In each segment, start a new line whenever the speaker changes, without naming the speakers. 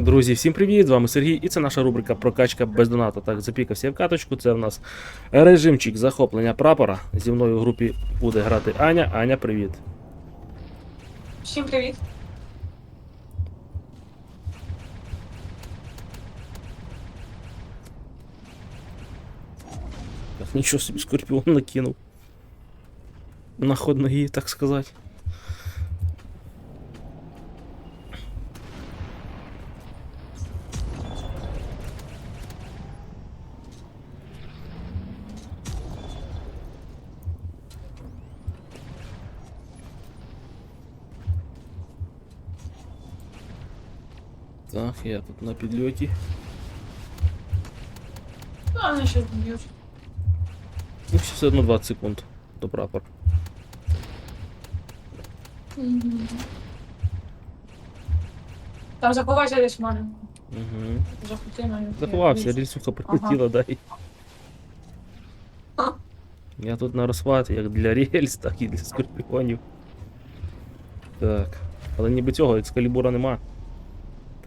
Друзі, всім привіт! З вами Сергій, і це наша рубрика Прокачка без донату. Так, запікався в каточку. Це в нас режимчик захоплення прапора. Зі мною в групі буде грати Аня. Аня, привіт.
Всім привіт.
Так, нічого собі скорпіон накинув. На ход ноги, так сказати. Так, я тут на підльоті.
Ну, а вони ще б'ють.
Ну, ще все одно 20 секунд до прапора.
Там заховайся десь в мене.
Угу.
Захоти мою.
Заховався, рільсуха прилетіла, дай.
А.
Я тут на розхват, як для рельс, так і для скорпіонів. Так. Але ніби цього екскалібура нема.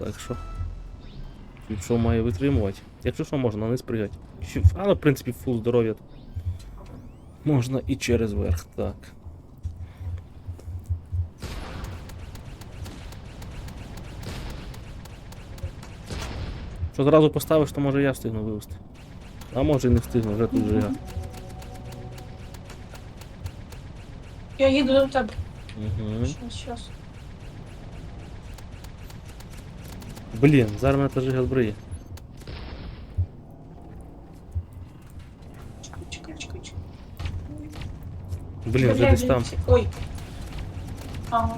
Так що. Що має витримувати? Якщо що, можна не спригати. Але, в принципі, фул здоров'я. Можна і через верх, так. Що зразу поставиш, то може я встигну вивести. А може і не встигну, вже тут же я.
Я їду до тебе.
Угу.
Щас, щас.
Блін, зараз мене та жига збриє.
Чекай, чекай, чекай, чекай.
Блін, вже десь там.
Ой. Ага.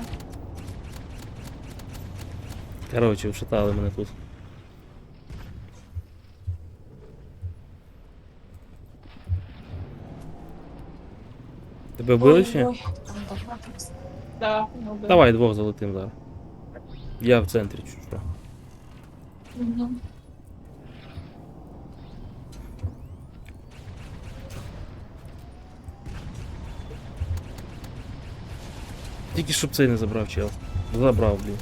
Коротше, вшатали мене тут. Тебе вбили ні?
Ой, там добре. Да, ну, вбили.
Давай двох залетим зараз. Я в центрі чуть що. Тільки щоб цей не забрав чел. Забрав, блін.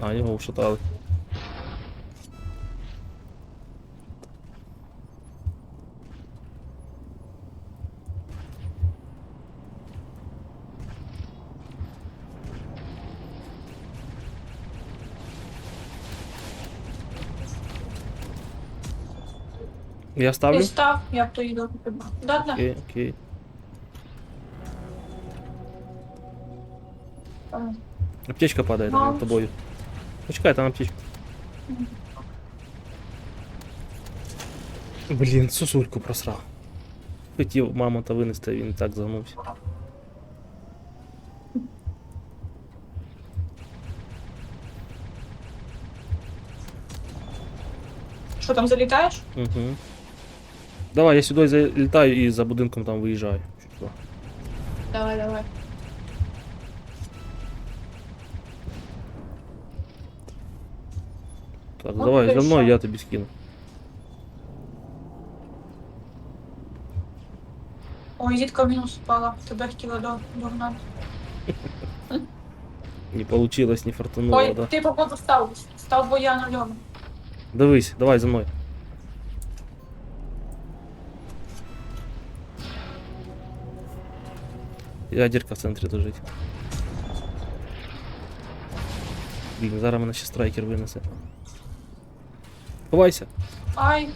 А, його вшатали. Я
Ти
ставлю?
став, я поїду до тебе. Да, да.
Окей, окей.
Ага.
Аптечка падає там
Мам.
над тобою. Почекай, там аптечка. Блін, сосульку просрав. Хотів мамонта винести, а він і так загнувся.
Що там залітаєш?
Угу. Давай, я сюди залітаю і за будинком там виїжджаю. Чи що?
Давай, давай.
Так,
От
давай,
ти
за мною
що?
я тобі скину.
Ой, зітка в мінус впала. Тебе хотіла до- догнати.
Не получилось, не фартануло,
Ой,
да.
ти походу став. Став бо я нульом.
Дивись, давай за мною. Ядерка в центрі лежить. Блін, зараз мене ще страйкер винесе. Ховайся.
Ай.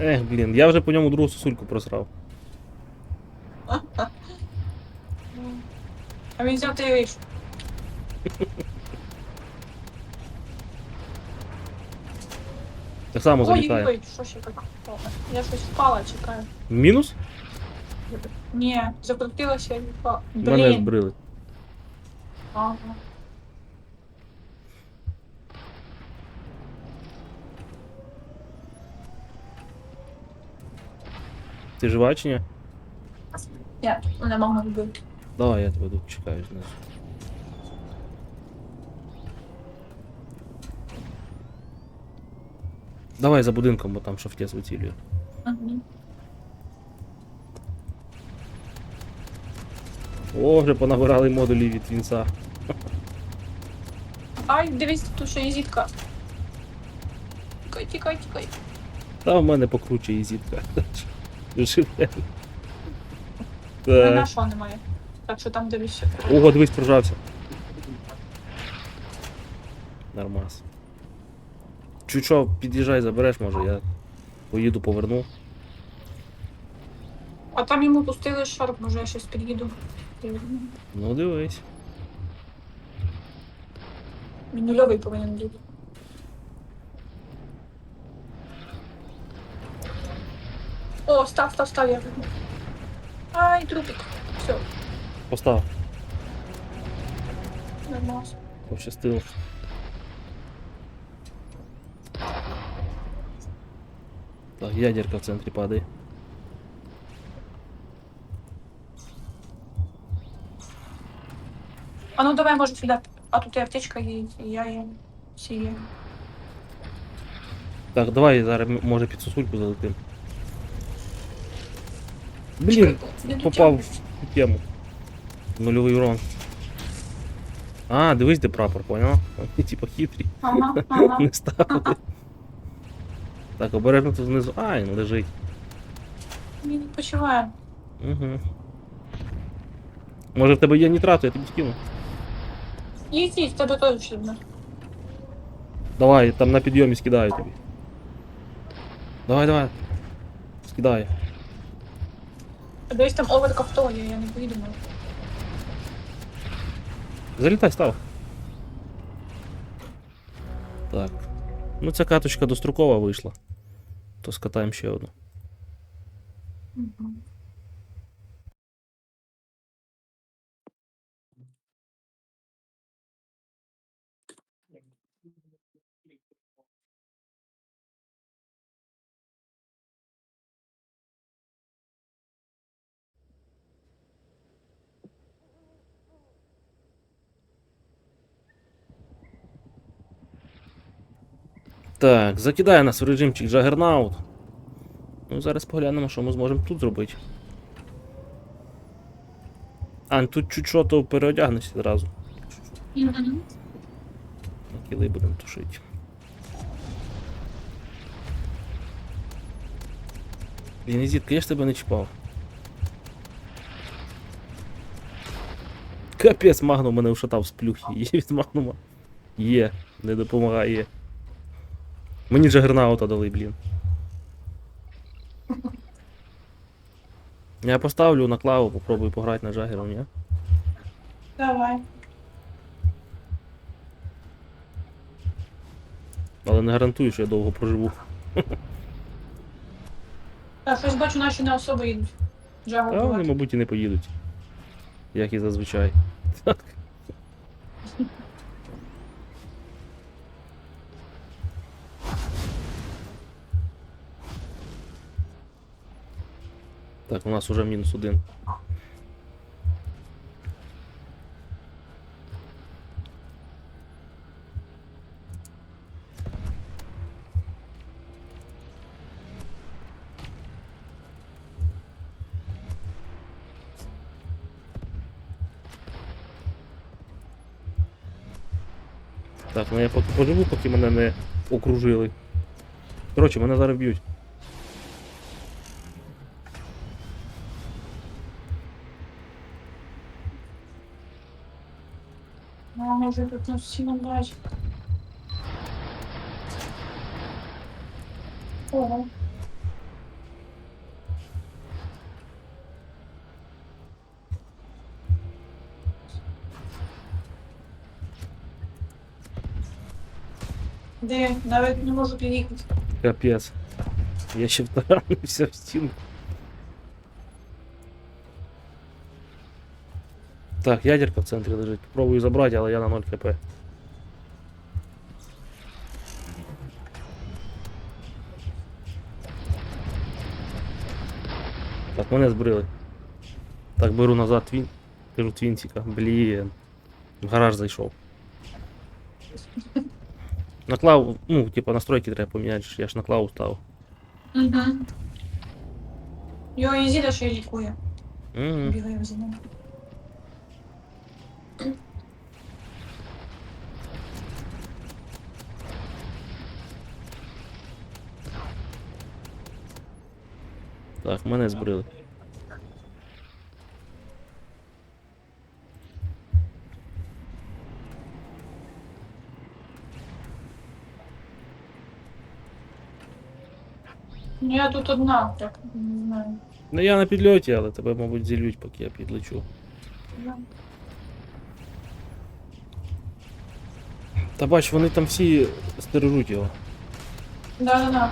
Ех, блін, я вже по ньому другу сосульку просрав.
А він взяв ти вийшов.
Так само залітає.
ой, що ще таке? Я щось впала, чекаю.
Мінус?
Ні, закрутилася і впала.
Мене
Блін.
збрили.
Ага.
Ти жива чи ні?
Ні, мене мама вбив.
Давай я тебе тут чекаю знизу. Давай за будинком, бо там шафтець вицілює.
Мгм.
О, вже понабирали модулі від вінца.
Ай, дивись, тут ще є зітка. Тікай, тікай, тікай.
Та в мене покруче і зітка. Живе. Так.
що немає. Так що там дивишся.
Ого, дивись, прожався. Нормас. Чуть що, під'їжджай, забереш, може, я поїду, поверну.
А там йому пустили шарп, може я щось під'їду.
Ну дивись.
Він нульовий повинен бути. О, став, став, став, я видно. Ай, трупик. Все,
Постав.
нормально.
Пощастило. Так, ядерка в центрі падає.
А ну давай, може, сюди. А тут і аптечка є, і я є. Всі є.
Так, давай зараз може під сосульку залетим. Блін, попав в тему. Нульовий урон. А, дивись, де прапор, поняла? Вони типа хитрі.
Ага, ага.
Не ставили. Так, обережно тут знизу. А, він лежить.
Він відпочиває.
Угу. Може в тебе є нітрату, я тобі скину.
Їдь, їдь, в тебе теж ще одне.
Давай, там на підйомі скидаю тобі. Давай, давай. Скидаю.
Десь там оверкавто є, я не поїду. може.
Залітай, став. Так. Ну ця каточка дострокова вийшла. То скатаємо ще одну.
Мгм.
Так, закидає нас в режимчик Juggernaut. Ну, зараз поглянемо, що ми зможемо тут зробити. А, ну, тут чуть що, то переодягнешся.
Мгм.
Кіли будемо тушити. Блін, я ж тебе не чіпав. Капець, магнум мене ушатав з плюхи. Є від магнума. Є, не допомагає. Мені джагернаута дали, блін. Я поставлю на клаву, попробую пограти на джагером, ні?
Давай.
Але не гарантую, що я довго проживу.
Так, щось бачу, наші не особо їдуть. Джагу
Та вони, мабуть, і не поїдуть. Як і зазвичай. Так. Так, у нас уже мінус один. Так, ну я поживу, поки мене не окружили. Коротше, мене зараз б'ють.
Ну, може тут нас всі не бачать. Ого. Де? Навіть не можу під'їхати.
Капець. Я ще втаранився в стінку. Так, ядерка в центрі лежить. Попробую забрати, але я на 0 хп. Так, мене збрили. Так, беру назад твін. Беру твінтика. Блін. В гараж зайшов. На клаву, ну, типа настройки треба поміняти, я ж на клаву став.
Угу. Йо, Ізіда ще й лікує.
Угу.
Бігає за ним.
Так, мене збрили.
Ну я тут одна, так не знаю.
Ну я на підльоті, але тебе, мабуть, зільють, поки я підлечу.
Я-
Та бач, вони там всі стережуть його.
Да-да-да.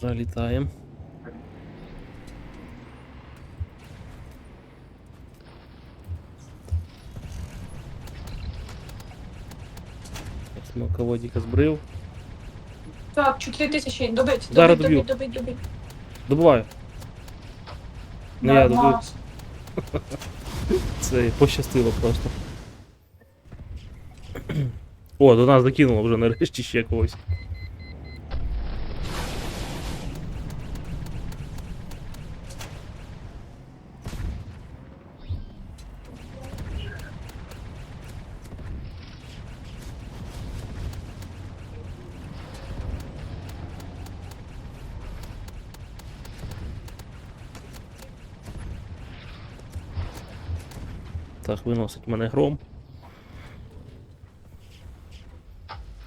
Залітаємо. Смоководіка збрив.
Так, 4 тисячі, добить,
Зараз
добить,
доб'ю.
добить, добить, добить.
Добуваю. Не, я добив.
Нормас.
Це пощастило просто. О, до нас докинуло вже нарешті ще когось. Так, виносить мене гром.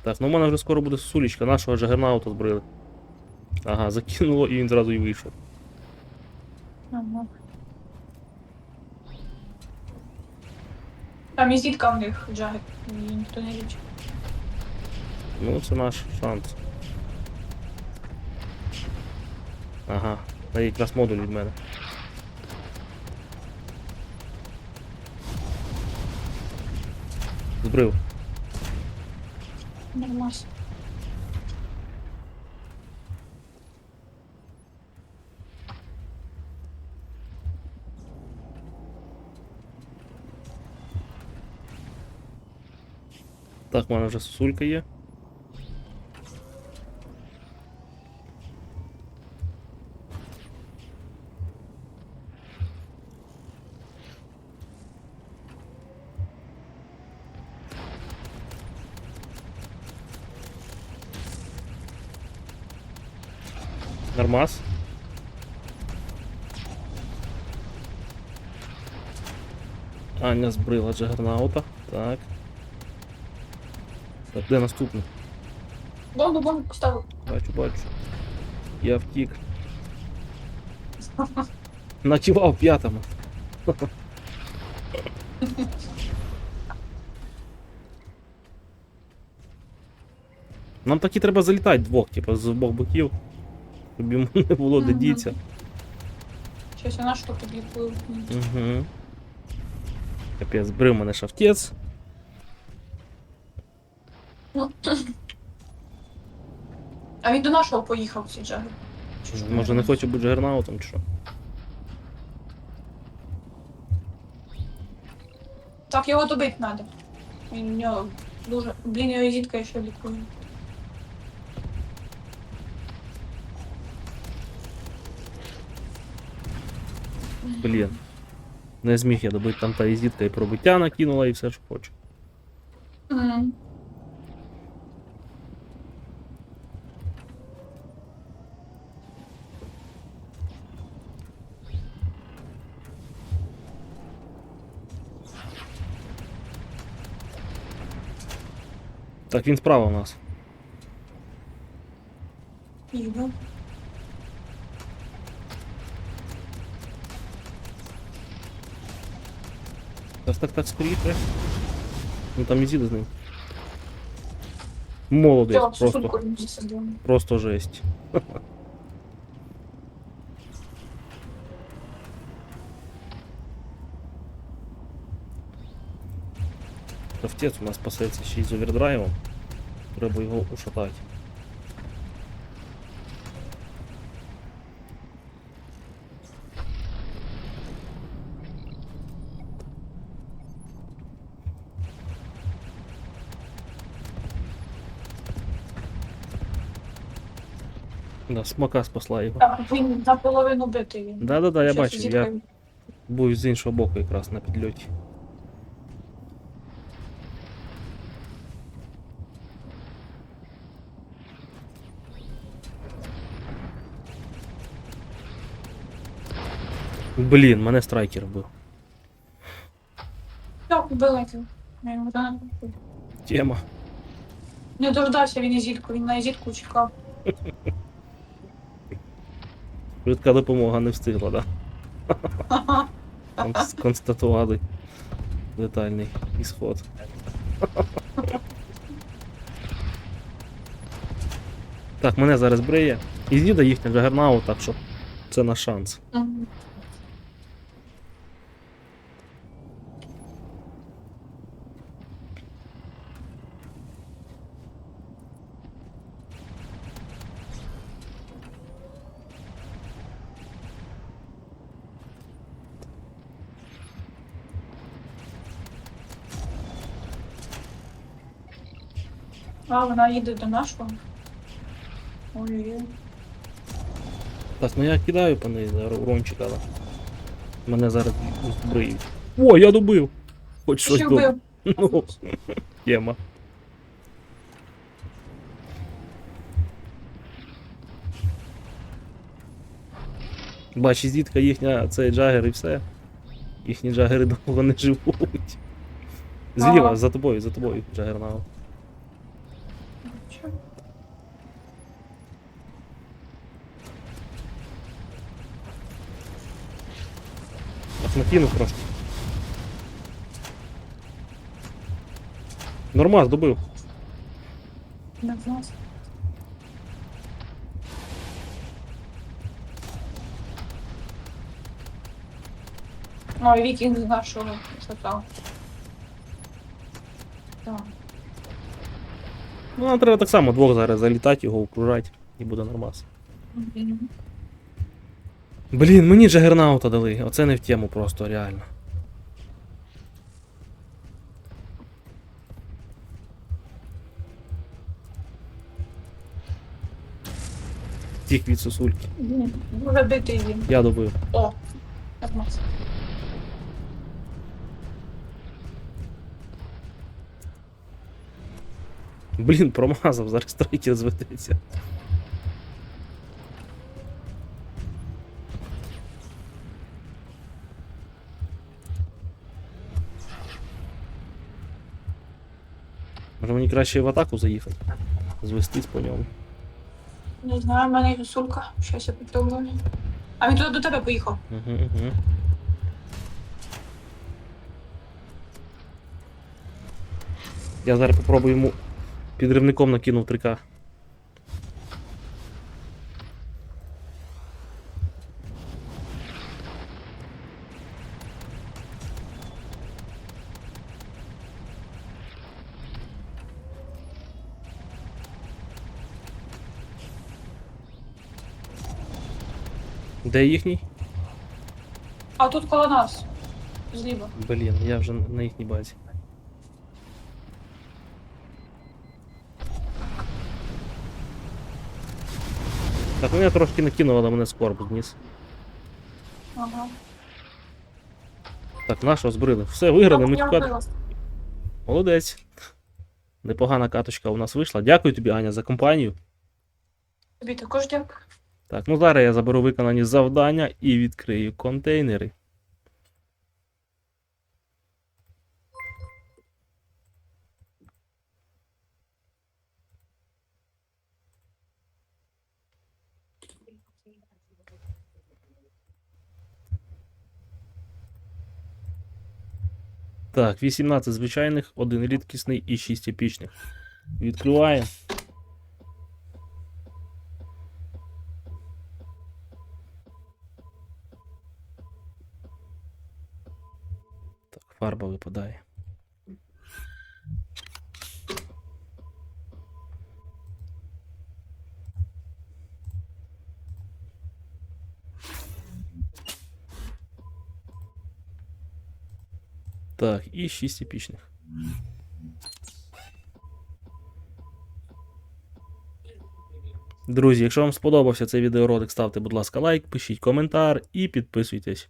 Так, ну в мене вже скоро буде сулічка, нашого джагернаута збрили. Ага, закинуло і він зразу і вийшов.
Ага. Там і зітка в них джагет, її ніхто не лічить.
Ну, це наш шанс. Ага, на якраз модуль від мене. Збрив.
Нормас.
Так, в мене вже є. Нормас. Аня збрила джагернаута. Так. Так, де наступний?
Бомбу, бомбу поставив.
Бачу, бачу. Я втік. Ночував п'ятому. Нам таки треба залітати двох, типу, з обох боків. Щоб йому не було де діться.
Щось вона що тобі.
Угу. Капець, збрив мене шавтець.
А він до нашого поїхав цей джагет. Чи що?
Може не хоче бути джагернаутом чи що?
Так його добити треба. Він у нього дуже. Блін, його зітка ще лікує.
Блін. Не зміг я добити там та ізітка і пробиття накинула і все, що хоче.
Мгм.
Так, він справа у нас.
Їду.
Так, так, так, скоріше. Ну там ізіда з ним. Молодець,
Все,
просто,
сульку він засадив.
просто жесть. Крафтець у нас пасеться ще й з овердрайвом. Треба його ушатати. Да, смока спасла його.
Так, він наполовину битий він.
Да-да-да, я
Щас
бачив, я був з іншого боку якраз на підльоті. Блін, мене страйкер вбив.
Так. Я його да.
Тема.
Не дождався він і зітку, він на зітку чекав.
Швидка допомога не встигла, да? Констатували детальний ісход. Так, мене зараз бриє. І з'їде їхня джагернау, так що це наш шанс.
А, вона їде до нашого. Ой,
Так, ну я кидаю по неї за урончик, але мене зараз збриють. О, я добив! Хоч щось
що
добре.
вбив?
Ну, тема. Бачиш, зітка їхня, цей джагер і все. Їхні джагери довго не живуть. Зліва, за тобою, за тобою, джагернау. накинув трошки. Нормас, добив.
Не знаю. Ой, вікінг з нашого шатав. Так.
Ну, нам треба так само двох зараз залітати, його окружати, і буде нормас.
Мгм.
Блін, мені джагернаута дали. Оце не в тему просто, реально. Тих від сосульки.
Дуже битий він.
Я добив.
О, нормас.
Блін, промазав, зараз страйкер зведеться. Може мені краще в атаку заїхати? Звестись по ньому.
Не знаю, в мене є сумка. Щось я придумаю. А він туди до тебе поїхав.
Угу, угу. Я зараз попробую йому підривником накинув 3К. Де їхній?
А тут коло нас. Зліва.
Блін, я вже на їхній базі. Так, мене трошки накинуло, але мене скорб зніс.
Ага.
Так, нашого збрили. Все, виграли, ми
вбила.
Молодець. Непогана каточка у нас вийшла. Дякую тобі, Аня, за компанію.
Тобі також дякую.
Так, ну зараз я заберу виконані завдання і відкрию контейнери. Так, 18 звичайних, один рідкісний і 6 епічних. Відкриваємо. Фарба випадає. Так, і 6 епічних. Друзі, якщо вам сподобався цей відеоролик, ставте, будь ласка, лайк, пишіть коментар і підписуйтесь.